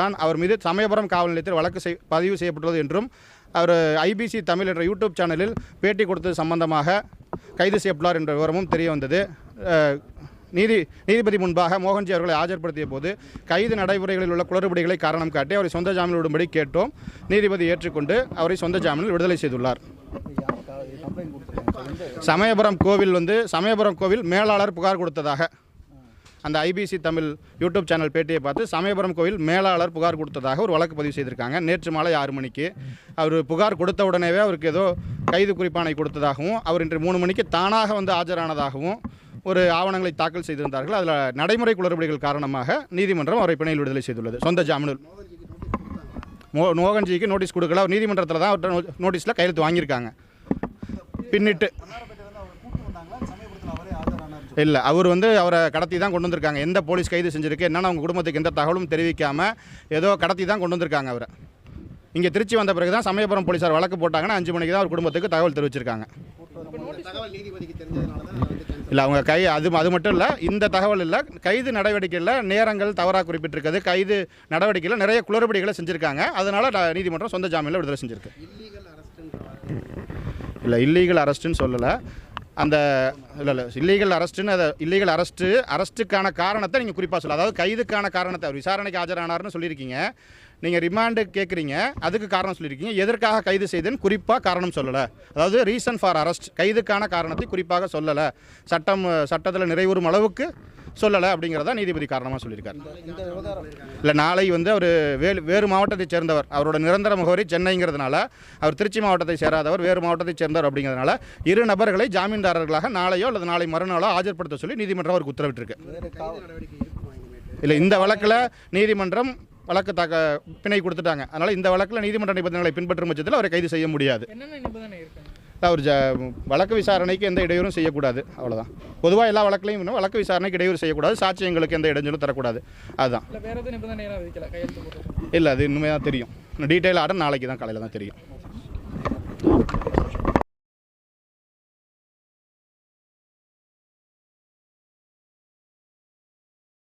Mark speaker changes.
Speaker 1: தான் அவர் மீது சமயபுரம் காவல் நிலையத்தில் வழக்கு செய் பதிவு செய்யப்பட்டுள்ளது என்றும் அவர் ஐபிசி தமிழ் என்ற யூடியூப் சேனலில் பேட்டி கொடுத்தது சம்பந்தமாக கைது செய்யப்பட்டார் என்ற விவரமும் தெரிய வந்தது. நீதி நீதிபதி முன்பாக மோகன்ஜி அவர்களை ஆஜர்படுத்திய போது கைது நடைமுறைகளில் உள்ள குளறுபடிகளை காரணம் காட்டி அவரை சொந்த ஜாமீனில் விடும்படி கேட்டோம். நீதிபதி ஏற்றுக்கொண்டு அவரை சொந்த ஜாமீனில் விடுதலை செய்துள்ளார். சமயபுரம் கோவில் வந்து சமயபுரம் கோவில் மேலாளர் புகார் கொடுத்ததாக அந்த ஐபிசி தமிழ் யூடியூப் சேனல் பேட்டியை பார்த்து சமயபுரம் கோவில் மேலாளர் புகார் கொடுத்ததாக ஒரு வழக்கு பதிவு செய்திருக்காங்க. நேற்று மாலை ஆறு மணிக்கு. அவர் புகார் கொடுத்த உடனேவே அவருக்கு ஏதோ கைது குறிப்பானை கொடுத்ததாகவும் அவர் இன்று மூணு மணிக்கு தானாக வந்து ஆஜரானதாகவும் ஒரு ஆவணங்களை தாக்கல் செய்திருந்தார்கள். அதில் நடைமுறை குளறுபடிகள் காரணமாக நீதிமன்றம் அவரை பிணையில் விடுதலை செய்துள்ளது. சொந்த ஜாமீனில். மோ மோகன்ஜிக்கு நோட்டீஸ் கொடுக்கல. அவர் நீதிமன்றத்தில் தான் அவர்கிட்ட நோட்டீஸில் கையெழுத்து வாங்கியிருக்காங்க. பின்னிட்டு. இல்லை அவர் வந்து அவரை கடத்தி தான் கொண்டு வந்திருக்காங்க. எந்த போலீஸ் கைது செஞ்சுருக்கு என்னென்ன அவங்க குடும்பத்துக்கு எந்த தகவலும் தெரிவிக்காமல் ஏதோ கடத்தி தான் கொண்டு வந்திருக்காங்க அவரை. இங்கே திருச்சி வந்த பிறகு தான் சமயபுரம் போலீஸார் வழக்கு போட்டாங்கன்னா அஞ்சு மணிக்கு தான் அவர் குடும்பத்துக்கு தகவல் தெரிவிச்சிருக்காங்க. இல்லை அவங்க கை அது அது மட்டும் இல்லை இந்த தகவல் இல்லை கைது நடவடிக்கையில் நேரங்கள் தவறாக குறிப்பிட்டிருக்கிறது. கைது நடவடிக்கையில் நிறைய குளறுபடிகளை செஞ்சுருக்காங்க. அதனால் நீதிமன்றம் சொந்த ஜாமீனில் விடுதலை செஞ்சுருக்கு. இல்லை இல்லீகல் அரெஸ்ட்டுன்னு சொல்லலை. அந்த இல்லை இல்லை இல்லீகல் அரெஸ்ட்டுன்னு அதை இல்லீகல் அரெஸ்ட்டு அரெஸ்ட்டுக்கான காரணத்தை நீங்கள் குறிப்பாக சொல்ல அதாவது கைதுக்கான காரணத்தை அவர் விசாரணைக்கு ஆஜரானார்னு சொல்லியிருக்கீங்க. நீங்கள் ரிமாண்டு கேட்குறீங்க அதுக்கு காரணம் சொல்லியிருக்கீங்க எதற்காக கைது செய்தேன்னு குறிப்பாக காரணம் சொல்லலை. அதாவது ரீசன் ஃபார் அரெஸ்ட் கைதுக்கான காரணத்தை குறிப்பாக சொல்லலை. சட்டம் சட்டத்தில் நிறைவுறும் அளவுக்கு சொல்லலை அப்படிங்கிறத நீதிபதி காரணமாக சொல்லியிருக்காரு. இல்லை நாளை வந்து அவர் வேறு வேறு மாவட்டத்தைச் சேர்ந்தவர். அவரோட நிரந்தர முகவரி சென்னைங்கிறதுனால அவர் திருச்சி மாவட்டத்தை சேராதவர் வேறு மாவட்டத்தைச் சேர்ந்தவர் அப்படிங்கிறதுனால இரு நபர்களை ஜாமீன்தாரர்களாக நாளையோ அல்லது நாளை மறுநாளோ ஆஜர்படுத்த சொல்லி நீதிமன்றம் அவருக்கு உத்தரவிட்டிருக்கு. இல்லை இந்த வழக்கில் நீதிமன்றம் வழக்கு தாக்க பிணை கொடுத்துட்டாங்க. அதனால் இந்த வழக்கில் நீதிமன்ற நிபந்தனைகளை பின்பற்றும் பட்சத்தில் அவரை கைது செய்ய முடியாது. அவர் ஜ வழக்கு விசாரணைக்கு எந்த இடையூறும் செய்யக்கூடாது. அவ்வளோதான் பொதுவாக எல்லா வழக்குலையும் இன்னும் வழக்கு விசாரணைக்கு இடையூறு செய்யக்கூடாது சாட்சியங்களுக்கு எந்த இடைஞ்சலும் தரக்கூடாது. அதுதான் இல்லை அது இன்னுமே தான் தெரியும். டீட்டெயில் ஆர்டர் நாளைக்கு தான் காலையில் தான் தெரியும்.